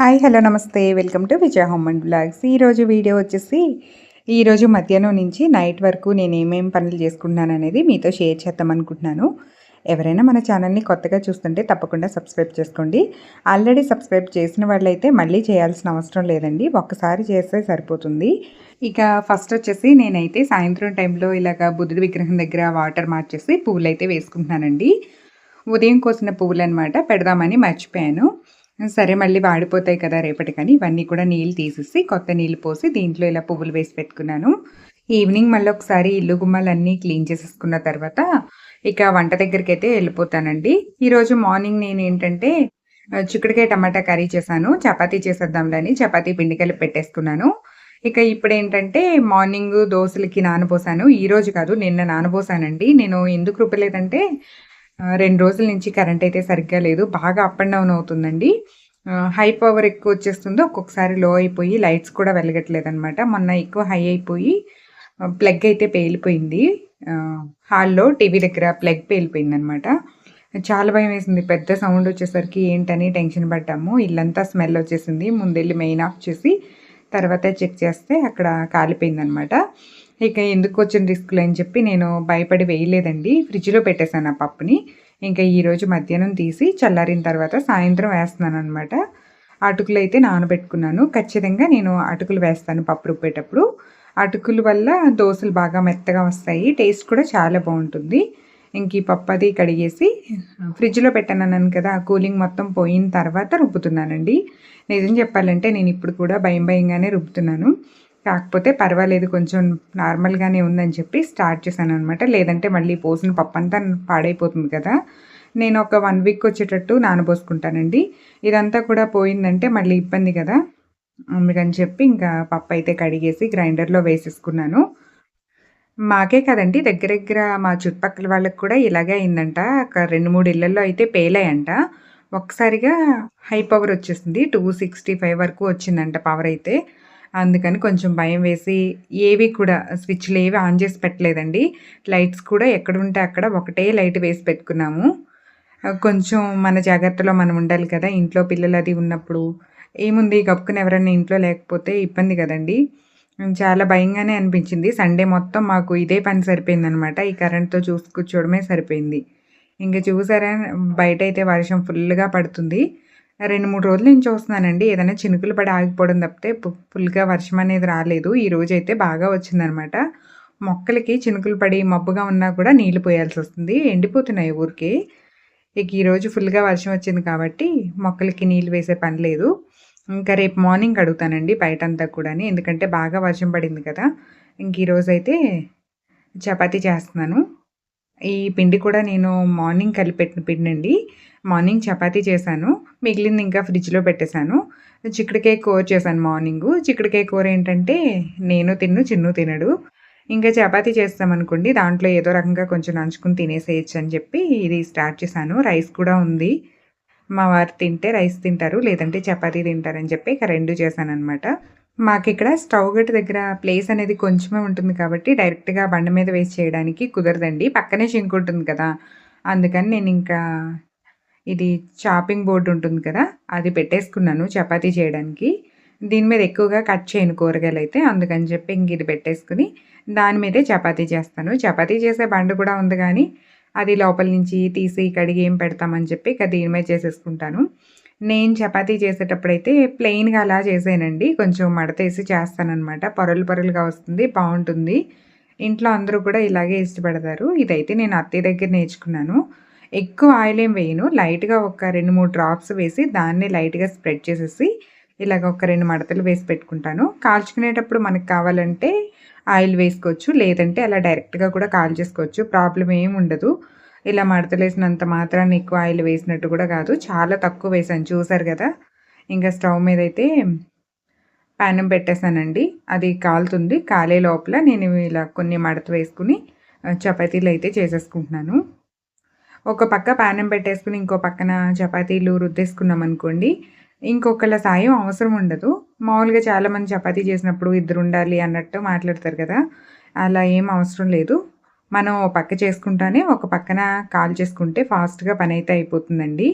Hi hello నమస్తే. Welcome to Vijaya home and blogs. ఈరోజు video వచ్చేసి ఈరోజు మధ్యాహ్నం నుంచి నైట్ వరకు నేను ఏమేమి పనులు చేసుకుంటున్నాను అనేది మీతో షేర్ చేద్దాం అనుకుంటున్నాను. ఎవరైనా మన ఛానల్ని కొత్తగా చూస్తుంటే తప్పకుండా సబ్స్క్రైబ్ చేసుకోండి. ఆల్రెడీ సబ్స్క్రైబ్ చేసిన వాళ్ళైతే మళ్ళీ చేయాల్సిన అవసరం లేదండి. ఒక్కసారి చేస్తే సరిపోతుంది. ఇక ఫస్ట్ వచ్చేసి నేనైతే సాయంత్రం టైంలో ఇలాగ బుద్ధుడి విగ్రహం దగ్గర వాటర్ మార్చేసి పువ్వులు అయితే వేసుకుంటున్నానండి. ఉదయం కోసిన పువ్వులు అనమాట పెడదామని మర్చిపోయాను. సరే మళ్ళీ వాడిపోతాయి కదా రేపటికని. ఇవన్నీ కూడా నీళ్ళు తీసేసి కొత్త నీళ్ళు పోసి దీంట్లో ఇలా పువ్వులు వేసి పెట్టుకున్నాను. ఈవినింగ్ మళ్ళీ ఒకసారి ఇల్లు గుమ్మాలన్నీ క్లీన్ చేసేసుకున్న తర్వాత ఇక వంట దగ్గరికి అయితే వెళ్ళిపోతానండి. ఈరోజు మార్నింగ్ నేను ఏంటంటే చిక్కుడుకాయ టమాటా కర్రీ చేశాను. చపాతీ చేసేద్దాంలని చపాతీ పిండికలు పెట్టేసుకున్నాను. ఇక ఇప్పుడు ఏంటంటే మార్నింగ్ దోశలకి నానబోసాను. ఈ రోజు కాదు నిన్న నానబోసానండి. నేను ఎందుకు రూపలేదంటే రెండు రోజుల నుంచి కరెంట్ అయితే సరిగ్గా లేదు. బాగా అప్ అండ్ డౌన్ అవుతుందండి. హై పవర్ ఎక్కువ వచ్చేస్తుంది. ఒక్కొక్కసారి లో అయిపోయి లైట్స్ కూడా వెలగట్లేదు అనమాట మొన్న ఎక్కువ హై అయిపోయి ప్లగ్ అయితే పేలిపోయింది. హాల్లో టీవీ దగ్గర ప్లగ్ పేలిపోయింది అనమాట చాలా భయం వేసింది. పెద్ద సౌండ్ వచ్చేసరికి ఏంటని టెన్షన్ పడ్డాము. ఇల్లంతా స్మెల్ వచ్చేసింది. ముందెళ్ళి మెయిన్ ఆఫ్ చేసి తర్వాత చెక్ చేస్తే అక్కడ కాలిపోయింది అనమాట ఇక ఎందుకు వచ్చిన రిస్క్లు అని చెప్పి నేను భయపడి వేయలేదండి. ఫ్రిడ్జ్లో పెట్టేశాను ఆ పప్పుని. ఇంకా ఈరోజు మధ్యాహ్నం తీసి చల్లారిన తర్వాత సాయంత్రం వేస్తున్నాను అనమాట అటుకులు అయితే నానబెట్టుకున్నాను. ఖచ్చితంగా నేను అటుకులు వేస్తాను పప్పు రుబ్బేటప్పుడు. అటుకుల వల్ల దోశలు బాగా మెత్తగా వస్తాయి. టేస్ట్ కూడా చాలా బాగుంటుంది. ఇంక ఈ పప్పు అది కడిగేసి ఫ్రిడ్జ్లో పెట్టానన్నాను కదా కూలింగ్ మొత్తం పోయిన తర్వాత రుబ్బుతున్నానండి. నిజం చెప్పాలంటే నేను ఇప్పుడు కూడా భయం భయంగానే రుబ్బుతున్నాను. కాకపోతే పర్వాలేదు కొంచెం నార్మల్గానే ఉందని చెప్పి స్టార్ట్ చేశాను అనమాట లేదంటే మళ్ళీ పోసిన పప్పు అంతా పాడైపోతుంది కదా. నేను ఒక వన్ వీక్ వచ్చేటట్టు నానబోసుకుంటానండి. ఇదంతా కూడా పోయిందంటే మళ్ళీ ఇబ్బంది కదా. అందుకని చెప్పి ఇంకా పప్పు అయితే కడిగేసి గ్రైండర్లో వేసేసుకున్నాను. మాకే కదండి దగ్గర దగ్గర మా చుట్టుపక్కల వాళ్ళకి కూడా ఇలాగే అయిందంట. ఒక రెండు మూడు ఇళ్ళలో అయితే పేలాయంట ఒకసారిగా హై పవర్ వచ్చేసింది. టూ సిక్స్టీ ఫైవ్ వరకు వచ్చిందంట పవర్ అయితే. అందుకని కొంచెం భయం వేసి ఏవి కూడా స్విచ్లు ఏవి ఆన్ చేసి పెట్టలేదండి. లైట్స్ కూడా ఎక్కడుంటే అక్కడ ఒకటే లైట్ వేసి పెట్టుకున్నాము. కొంచెం మన జాగ్రత్తలో మనం ఉండాలి కదా ఇంట్లో పిల్లలు అది ఉన్నప్పుడు. ఏముంది గప్పుకుని ఎవరైనా ఇంట్లో లేకపోతే ఇబ్బంది కదండి. చాలా భయంగానే అనిపించింది. సండే మొత్తం మాకు ఇదే పని సరిపోయిందనమాట. ఈ కరెంట్తో చూసి కూర్చోవడమే సరిపోయింది. ఇంకా చూసారా బయట అయితే వర్షం ఫుల్గా పడుతుంది. రెండు మూడు రోజుల నుంచి చూస్తున్నానండి. ఏదైనా చినుకులు పడి ఆగిపోవడం తప్పితే ఫుల్గా వర్షం అనేది రాలేదు. ఈ రోజు అయితే బాగా వచ్చిందనమాట. మొక్కలకి చినుకులు పడి మబ్బుగా ఉన్నా కూడా నీళ్ళు పోయాల్సి వస్తుంది. ఎండిపోతున్నాయి ఊరికి. ఇక ఈరోజు ఫుల్గా వర్షం వచ్చింది కాబట్టి మొక్కలకి నీళ్ళు వేసే పని లేదు. ఇంకా రేపు మార్నింగ్ అడుగుతానండి బయట అంతా కూడా ఎందుకంటే బాగా వర్షం పడింది కదా. ఇంక ఈరోజు అయితే చపాతీ చేస్తున్నాను. ఈ పిండి కూడా నేను మార్నింగ్ కలిపెట్టిన పిండి అండి మార్నింగ్ చపాతీ చేశాను. మిగిలింది ఇంకా ఫ్రిడ్జ్లో పెట్టేశాను. చిక్కుడుకాయ కూర చేశాను మార్నింగ్. చిక్కుడుకాయ కూర ఏంటంటే నేను తిన్ను చిన్ను తినడు. ఇంకా చపాతీ చేస్తామనుకోండి దాంట్లో ఏదో రకంగా కొంచెం నంచుకుని తినేసేయచ్చు అని చెప్పి ఇది స్టార్ట్ చేశాను. రైస్ కూడా ఉంది. మా వారు తింటే రైస్ తింటారు లేదంటే చపాతీ తింటారని చెప్పి ఇక రెండు చేశాను అనమాట మాకు ఇక్కడ స్టవ్ గట్టు దగ్గర ప్లేస్ అనేది కొంచెమే ఉంటుంది కాబట్టి డైరెక్ట్గా బండ మీద వేసి చేయడానికి కుదరదండి. పక్కనే సింక్ ఉంటుంది కదా. అందుకని నేను ఇంకా ఇది చాపింగ్ బోర్డు ఉంటుంది కదా అది పెట్టేసుకున్నాను చపాతీ చేయడానికి. దీని మీద ఎక్కువగా కట్ చేయను కూరగాయలు అయితే అందుకని చెప్పి ఇంక ఇది పెట్టేసుకుని దాని మీదే చపాతీ చేస్తాను. చపాతీ చేసే బండ కూడా ఉంది కానీ అది లోపల నుంచి తీసి కడిగి ఏం పెడతామని చెప్పి ఇక దీని మీద చేసేసుకుంటాను. నేను చపాతీ చేసేటప్పుడైతే ప్లెయిన్గా అలా చేసానండి. కొంచెం మడతేసి చేస్తానమాట పొరలు పొరలుగా వస్తుంది బాగుంటుంది. ఇంట్లో అందరూ కూడా ఇలాగే ఇష్టపడతారు. ఇదైతే నేను అత్తయ్య దగ్గర నేర్చుకున్నాను. ఎక్కువ ఆయిల్ ఏం వేయను. లైట్గా ఒక రెండు మూడు డ్రాప్స్ వేసి దాన్ని లైట్గా స్ప్రెడ్ చేసేసి ఇలాగ ఒక రెండు మడతలు వేసి పెట్టుకుంటాను. కాల్చుకునేటప్పుడు మనకు కావాలంటే ఆయిల్ వేసుకోవచ్చు. లేదంటే అలా డైరెక్ట్గా కూడా కాల్ చేసుకోవచ్చు. ప్రాబ్లం ఏమి ఉండదు. ఇలా మడతలు వేసినంత మాత్రాన్ని ఎక్కువ ఆయిల్ వేసినట్టు కూడా కాదు. చాలా తక్కువ వేసాను. చూసారు కదా? ఇంకా స్టవ్ మీద అయితే ప్యానం పెట్టేశానండి. అది కాలుతుంది. కాలే లోపల నేను ఇలా కొన్ని మడత వేసుకుని చపాతీలు అయితే చేసేసుకుంటున్నాను. ఒక పక్క ప్యానం పెట్టేసుకుని ఇంకో పక్కన చపాతీలు రుద్దేసుకున్నాం అనుకోండి ఇంకొకళ్ళ సాయం అవసరం ఉండదు. మామూలుగా చాలామంది చపాతీ చేసినప్పుడు ఇద్దరు ఉండాలి అన్నట్టు మాట్లాడతారు కదా? అలా ఏం అవసరం లేదు. మనం పక్క చేసుకుంటానే ఒక పక్కన కాల్ చేసుకుంటే ఫాస్ట్గా పని అయితే అయిపోతుందండి.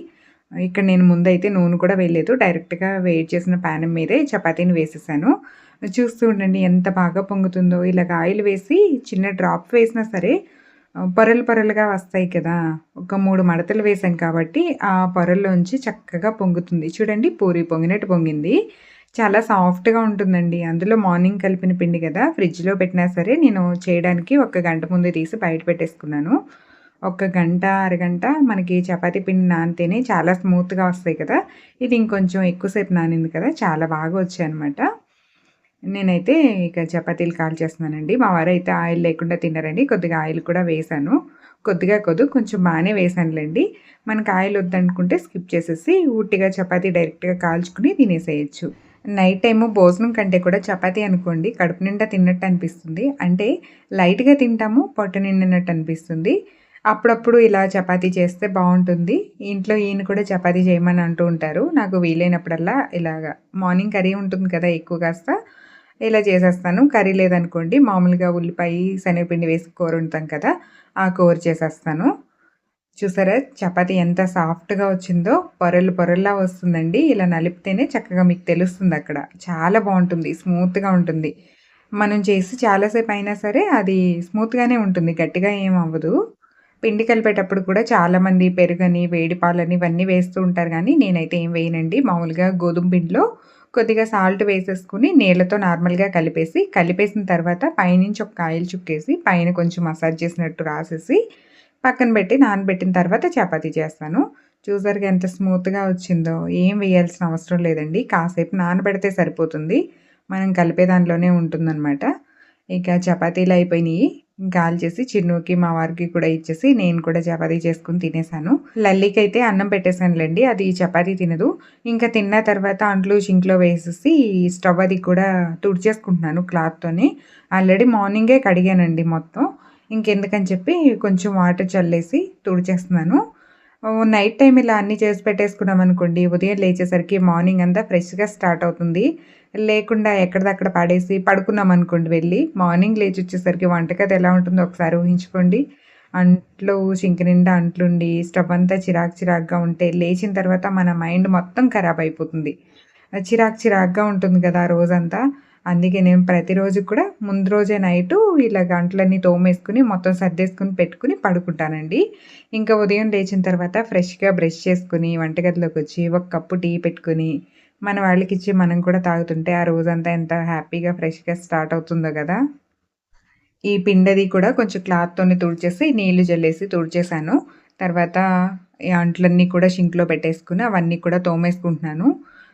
ఇక్కడ నేను ముందైతే నూనె కూడా వేయలేదు. డైరెక్ట్గా వేడి చేసిన ప్యాన్ మీదే చపాతీని వేసేసాను. చూస్తూ ఉండండి ఎంత బాగా పొంగుతుందో. ఇలాగ ఆయిల్ వేసి చిన్న డ్రాప్ వేసినా సరే పొరలు పొరలుగా వస్తాయి కదా. ఒక మూడు మడతలు వేసాం కాబట్టి ఆ పొరల్లోంచి చక్కగా పొంగుతుంది. చూడండి పూరి పొంగినట్టు పొంగింది. చాలా సాఫ్ట్గా ఉంటుందండి. అందులో మార్నింగ్ కలిపిన పిండి కదా ఫ్రిడ్జ్లో పెట్టినా సరే నేను చేయడానికి ఒక గంట ముందు తీసి బయట పెట్టేసుకున్నాను. ఒక గంట అరగంట మనకి చపాతీ పిండి నానితేనే చాలా స్మూత్గా వస్తాయి కదా. ఇది ఇంకొంచెం ఎక్కువసేపు నానింది కదా చాలా బాగా వచ్చాయనమాట నేనైతే ఇక చపాతీలు కాల్ చేస్తున్నానండి. మా వారు అయితే ఆయిల్ లేకుండా తిన్నారండి. కొద్దిగా ఆయిల్ కూడా వేసాను. కొద్దిగా కొద్దు కొంచెం బాగానే వేసానులేండి. మనకు ఆయిల్ వద్దనుకుంటే స్కిప్ చేసేసి ఉట్టిగా చపాతీ డైరెక్ట్గా కాల్చుకుని తినేసేయచ్చు. నైట్ టైము భోజనం కంటే కూడా చపాతి అనుకోండి కడుపు నిండా తిన్నట్టు అనిపిస్తుంది. అంటే లైట్గా తింటాము పొట్ట నిండినట్టు అనిపిస్తుంది. అప్పుడప్పుడు ఇలా చపాతీ చేస్తే బాగుంటుంది. ఇంట్లో ఈయన కూడా చపాతీ చేయమని అంటూ ఉంటారు. నాకు వీలైనప్పుడల్లా ఇలాగా మార్నింగ్ కర్రీ ఉంటుంది కదా ఎక్కువ కాస్త ఇలా చేసేస్తాను. కర్రీ లేదనుకోండి మామూలుగా ఉల్లిపాయ శనగపిండి వేసి కూర ఉంటాం కదా ఆ కూర చేసేస్తాను. చూసారా? చపాతీ ఎంత సాఫ్ట్గా వచ్చిందో పొరలు పొరల్లా వస్తుందండి. ఇలా నలిపితేనే చక్కగా మీకు తెలుస్తుంది అక్కడ. చాలా బాగుంటుంది. స్మూత్గా ఉంటుంది. మనం చేసి చాలాసేపు అయినా సరే అది స్మూత్గానే ఉంటుంది. గట్టిగా ఏం అవ్వదు. పిండి కలిపేటప్పుడు కూడా చాలామంది పెరుగని వేడి పాలని ఇవన్నీ వేస్తూ ఉంటారు కానీ నేనైతే ఏం వేయనండి. మామూలుగా గోధుమ పిండిలో కొద్దిగా సాల్ట్ వేసేసుకుని నీళ్ళతో నార్మల్గా కలిపేసి కలిపేసిన తర్వాత పైనుంచి ఒక కాయలు చుక్కేసి పైన కొంచెం మసాజ్ చేసినట్టు రాసేసి పక్కన పెట్టి నానబెట్టిన తర్వాత చపాతీ చేస్తాను. చూసారుగా ఎంత స్మూత్గా వచ్చిందో ఏం వేయాల్సిన అవసరం లేదండి. కాసేపు నానబెడితే సరిపోతుంది. మనం కలిపే దానిలోనే ఉంటుందన్నమాట. ఇక చపాతీలు అయిపోయినాయి. గాలి చేసి చిన్నుకి మా వారికి కూడా ఇచ్చేసి నేను కూడా చపాతీ చేసుకుని తినేసాను. లల్లికి అయితే అన్నం పెట్టేశానులేండి అది చపాతీ తినదు. ఇంకా తిన్న తర్వాత అంట్లు సింక్లో వేసేసి స్టవ్ అది కూడా తుడిచేసుకుంటున్నాను క్లాత్తోనే. ఆల్రెడీ మార్నింగే కడిగానండి మొత్తం. ఇంకెందుకని చెప్పి కొంచెం వాటర్ చల్లేసి తుడిచేస్తున్నాను. నైట్ టైం ఇలా అన్నీ చేసి పెట్టేసుకున్నాం అనుకోండి ఉదయం లేచేసరికి మార్నింగ్ అంతా ఫ్రెష్గా స్టార్ట్ అవుతుంది. లేకుండా ఎక్కడిదక్కడ పడేసి పడుకున్నాం అనుకోండి వెళ్ళి మార్నింగ్ లేచి వచ్చేసరికి వంటగది ఎలా ఉంటుందో ఒకసారి ఊహించుకోండి. అంట్లు సింక్ నిండా అంట్లుండి స్టవ్ అంతా చిరాకు చిరాకుగా ఉంటే లేచిన తర్వాత మన మైండ్ మొత్తం ఖరాబ్ అయిపోతుంది. చిరాకు చిరాకుగా ఉంటుంది కదా రోజంతా. అందుకే నేను ప్రతిరోజు కూడా ముందు రోజే నైటు ఇలా గంటలన్నీ తోమేసుకుని మొత్తం సర్దేసుకుని పెట్టుకుని పడుకుంటానండి. ఇంకా ఉదయం లేచిన తర్వాత ఫ్రెష్గా బ్రష్ చేసుకుని వంటగదిలోకి వచ్చి ఒక కప్పు టీ పెట్టుకుని మన వాళ్ళకి ఇచ్చి మనం కూడా తాగుతుంటే ఆ రోజంతా ఎంత హ్యాపీగా ఫ్రెష్గా స్టార్ట్ అవుతుందో కదా. ఈ పిండది కూడా కొంచెం క్లాత్తోని తుడిచేసి నీళ్ళు జల్లేసి తుడిచేసాను తర్వాత ఈ అంట్లన్నీ కూడా షింక్లో పెట్టేసుకుని అవన్నీ కూడా తోమేసుకుంటున్నాను.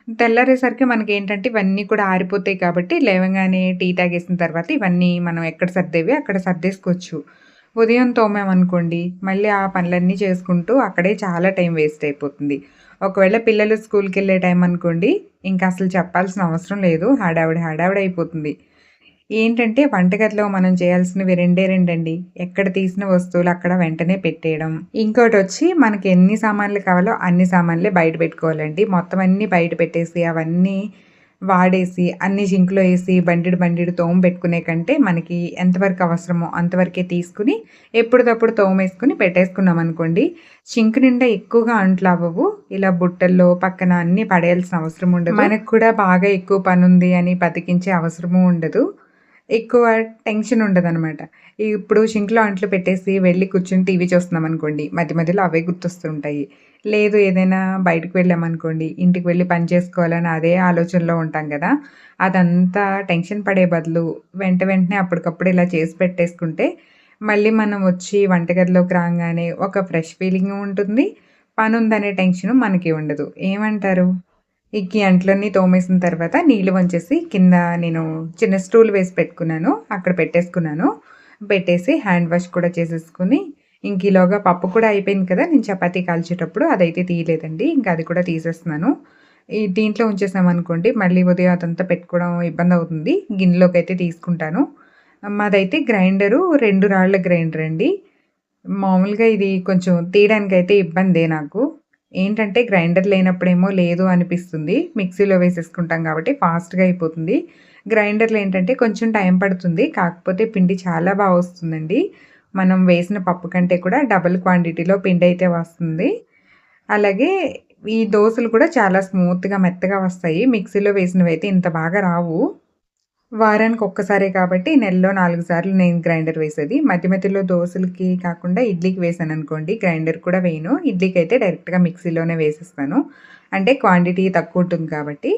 తెల్లారేసరికి మనకి ఏంటంటే ఇవన్నీ కూడా ఆరిపోతాయి కాబట్టి లేవగానే టీ తాగేసిన తర్వాత ఇవన్నీ మనం ఎక్కడ సర్దేవి అక్కడ సర్దేసుకోవచ్చు. ఉదయం తోమామనుకోండి మళ్ళీ ఆ పనులన్నీ చేసుకుంటూ అక్కడే చాలా టైం వేస్ట్ అయిపోతుంది. ఒకవేళ పిల్లలు స్కూల్కి వెళ్ళే టైం అనుకోండి ఇంకా అసలు చెప్పాల్సిన అవసరం లేదు హడావిడి హడావిడి అయిపోతుంది. ఏంటంటే వంటగదిలో మనం చేయాల్సినవి రెండే రెండండి. ఎక్కడ తీసిన వస్తువులు అక్కడ వెంటనే పెట్టేయడం. ఇంకోటి వచ్చి మనకి ఎన్ని సామాన్లు కావాలో అన్ని సామాన్లే బయట పెట్టుకోవాలండి. మొత్తం అన్నీ బయట పెట్టేసి అవన్నీ వాడేసి అన్ని జింకులో వేసి బండిడు బండిడు తోమ పెట్టుకునే కంటే మనకి ఎంతవరకు అవసరమో అంతవరకే తీసుకుని ఎప్పటికప్పుడు తోమేసుకుని పెట్టేసుకున్నాం అనుకోండి. సింక్ నిండా ఎక్కువగా అంట్లు అవ్వవు. ఇలా బుట్టల్లో పక్కన అన్ని పడేయాల్సిన అవసరం ఉండదు. మనకు కూడా బాగా ఎక్కువ పని ఉంది అని బతికించే అవసరము ఉండదు. ఎక్కువ టెన్షన్ ఉండదనమాట ఇప్పుడు షింక్లో అంట్లు పెట్టేసి వెళ్ళి కూర్చుని టీవీ చూస్తున్నాం అనుకోండి మధ్య మధ్యలో అవే గుర్తొస్తుంటాయి. లేదు ఏదైనా బయటకు వెళ్ళామనుకోండి ఇంటికి వెళ్ళి పని చేసుకోవాలని అదే ఆలోచనలో ఉంటాం కదా అదంతా టెన్షన్ పడే బదులు వెంట వెంటనే అప్పటికప్పుడు ఇలా చేసి పెట్టేసుకుంటే మళ్ళీ మనం వచ్చి వంటగదిలోకి రాగానే ఒక ఫ్రెష్ ఫీలింగ్ ఉంటుంది పని ఉందనే టెన్షన్ మనకి ఉండదు. ఏమంటారు? ఈ అంట్లన్నీ తోమేసిన తర్వాత నీళ్ళు వంచేసి కింద నేను చిన్న స్టూల్ వేసి పెట్టుకున్నాను. అక్కడ పెట్టేసుకున్నాను. పెట్టేసి హ్యాండ్ వాష్ కూడా చేసేసుకుని ఇంక ఈలోగా పప్పు కూడా అయిపోయింది కదా నేను చపాతీ కాల్చేటప్పుడు అదైతే తీయలేదండి. ఇంకా అది కూడా తీసేస్తున్నాను. ఈ దీంట్లో ఉంచేసామనుకోండి మళ్ళీ ఉదయం అదంతా పెట్టుకోవడం ఇబ్బంది అవుతుంది. గిన్నెలోకి అయితే తీసుకుంటాను. మాదైతే గ్రైండరు రెండు రాళ్ళ గ్రైండర్ అండి మామూలుగా ఇది కొంచెం తీయడానికి అయితే ఇబ్బందే నాకు. ఏంటంటే గ్రైండర్ లేనప్పుడేమో లేదు అనిపిస్తుంది. మిక్సీలో వేసేసుకుంటాం కాబట్టి ఫాస్ట్గా అయిపోతుంది. గ్రైండర్లో ఏంటంటే కొంచెం టైం పడుతుంది. కాకపోతే పిండి చాలా బాగా వస్తుందండి. మనం వేసిన పప్పు కంటే కూడా డబుల్ క్వాంటిటీలో పిండి అయితే వస్తుంది. అలాగే ఈ దోశలు కూడా చాలా స్మూత్‌గా, మెత్తగా వస్తాయి. మిక్సీలో వేసినవి అయితే ఇంత బాగా రావు. వారానికి ఒక్కసారే కాబట్టి నెలలో నాలుగు సార్లు నేను గ్రైండర్ వేసేది. మధ్య మధ్యలో దోసలకి కాకుండా ఇడ్లీకి వేసాను అనుకోండి గ్రైండర్ కూడా వేయను. ఇడ్లీకైతే డైరెక్ట్‌గా మిక్సీలోనే వేసేస్తాను. అంటే క్వాంటిటీ తక్కువ ఉంటుంది కాబట్టి.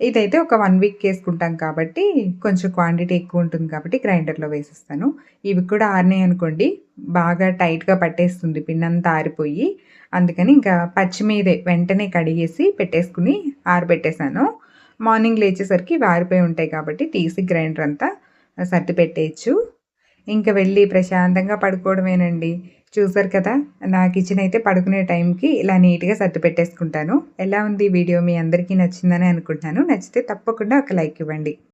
ఇదైతే ఒక వన్ వీక్ వేసుకుంటాం కాబట్టి కొంచెం క్వాంటిటీ ఎక్కువ ఉంటుంది కాబట్టి గ్రైండర్‌లో వేసేస్తాను. ఇవి కూడా ఆరినాయి అనుకోండి బాగా టైట్‌గా పట్టేస్తుంది పిన్నంతా ఆరిపోయి. అందుకని ఇంకా పచ్చి మీదే వెంటనే కడిగేసి పెట్టేసుకొని ఆరబెట్టేసాను. మార్నింగ్ లేచేసరికి వారిపోయి ఉంటాయి కాబట్టి తీసి గ్రైండర్ అంతా సర్ది పెట్టేయచ్చు ఇంకా వెళ్ళి ప్రశాంతంగా పడుకోవడమేనండి. చూసారు కదా! నా కిచెన్ అయితే పడుకునే టైంకి ఇలా నీట్‌గా సర్ది పెట్టేసుకుంటాను. ఎలా ఉంది వీడియో మీ అందరికీ నచ్చిందనే అనుకుంటున్నాను. నచ్చితే తప్పకుండా ఒక లైక్ ఇవ్వండి.